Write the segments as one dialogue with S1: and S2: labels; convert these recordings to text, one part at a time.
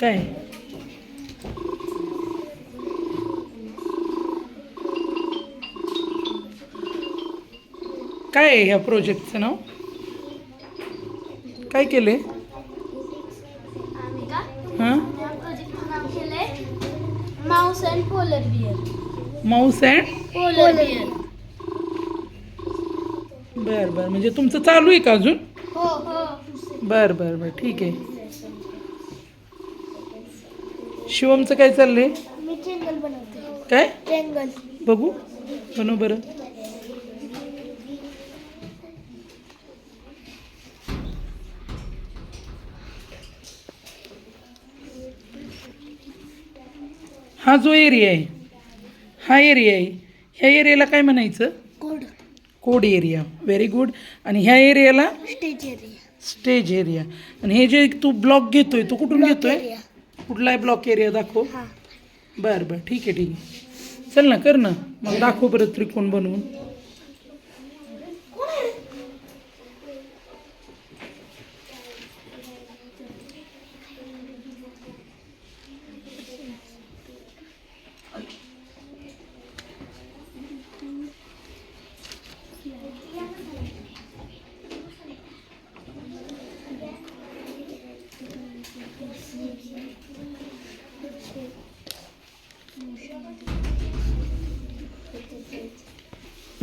S1: काय? काय आहे ह्या प्रोजेक्टचं नाव? काय केलंय?
S2: आम्ही का
S1: हां?
S2: या प्रोजेक्टचं नाव केलंय mouse and polar bear
S1: mouse and
S2: polar bear
S1: बर बर. म्हणजे तुमचं चालू आहे का अजून?
S2: हो हो.
S1: बर बर बर. ठीक आहे. शिवमचं काय चाललंय?
S2: मी ट्रेंगल बनवते.
S1: काय?
S2: ट्रेंगल
S1: बघू. बनव बरं. हा जो एरिया आहे हा एरिया आहे ह्या एरियाला काय म्हणायचं?
S2: Code
S1: code area very good आणि ह्या एरियाला
S2: स्टेज एरिया
S1: स्टेज एरिया आणि हे जे तू ब्लॉक घेतोय तू कुठून घेतोय? कुठला आहे ब्लॉक एरिया दाखव.
S2: हा.
S1: बर बर. ठीक आहे ठीक आहे. चल ना कर ना. मग दाखव बरं त्रिकोण बनवून.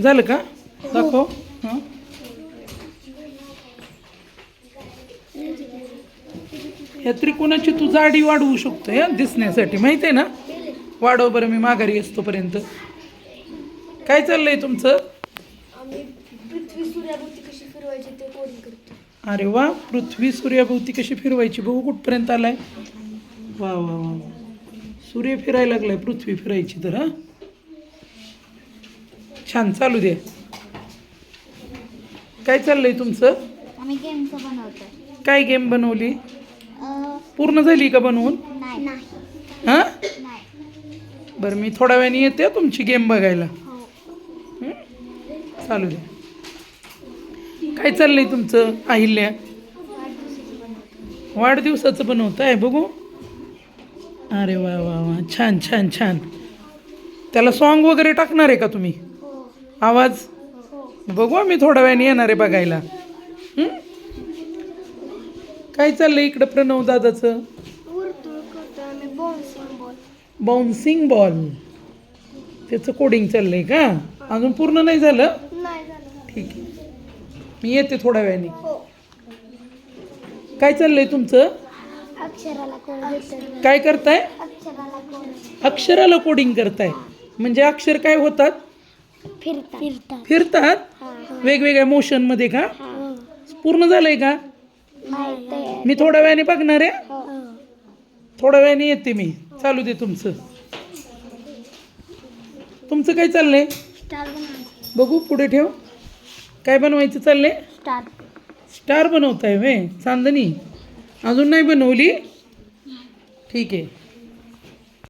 S1: झालं का? दाखव. हां. या त्रिकोणाची तू जाडी वाढवू शकतो या दिसण्यासाठी. माहिती आहे ना? वाढव बरं मी माघारी असतोपर्यंत काय चाललंय तुमचं? अरे वा पृथ्वी सूर्याभोवती कशी फिरवायची? बघू कुठपर्यंत आलाय. वा वा वा. सूर्य फिरायला लागलाय पृथ्वी फिरायची तर हा? छान चालू दे. काय चाललंय तुमचं?
S2: आम्ही गेमचं बनवतो
S1: काय गेम बनवली? पूर्ण झाली का बनवून?
S2: नाही. नाही.
S1: हां?
S2: नाही.
S1: बरं मी थोड्या वेळाने येते हा तुमची गेम बघायला.
S2: हो.
S1: हं? चालू दे. काय चाललंय तुमचं अहिल्या? वाढदिवसाचं बनवत आहे बघू. अरे वा वा वा. छान छान छान. त्याला सॉन्ग वगैरे टाकणार आहे का तुम्ही? आवाज? बघू मी थोड्या वेळाने येणार आहे बघायला? काय चाललंय इकडं प्रणव दादाचं? बाउन्सिंग बॉल त्याचं कोडिंग चाललंय का? अजून पूर्ण नाही झालं? ठीक आहे. मी येते थोड्या वेळाने.
S2: हो.
S1: काय चाललंय तुमचं? काय करताय?
S2: अक्षराला
S1: कोडिंग करताय. म्हणजे अक्षर काय होतात?
S2: फिरता फिरता
S1: फिरतात? वेगवेगळ्या मोशनमध्ये का?
S2: हा.
S1: पूर्ण झालंय का? मी थोड्या वेळाने बघणार आहे.
S2: हो.
S1: थोड्या वेळाने येते मी. चालू दे तुमचं. तुमचं काय चाललंय? बघू पुढे ठेव. काय बनवायचं चाललंय?
S2: स्टार.
S1: स्टार बनवताय वे चांदणी. अजून नाही बनवली? ठीक आहे.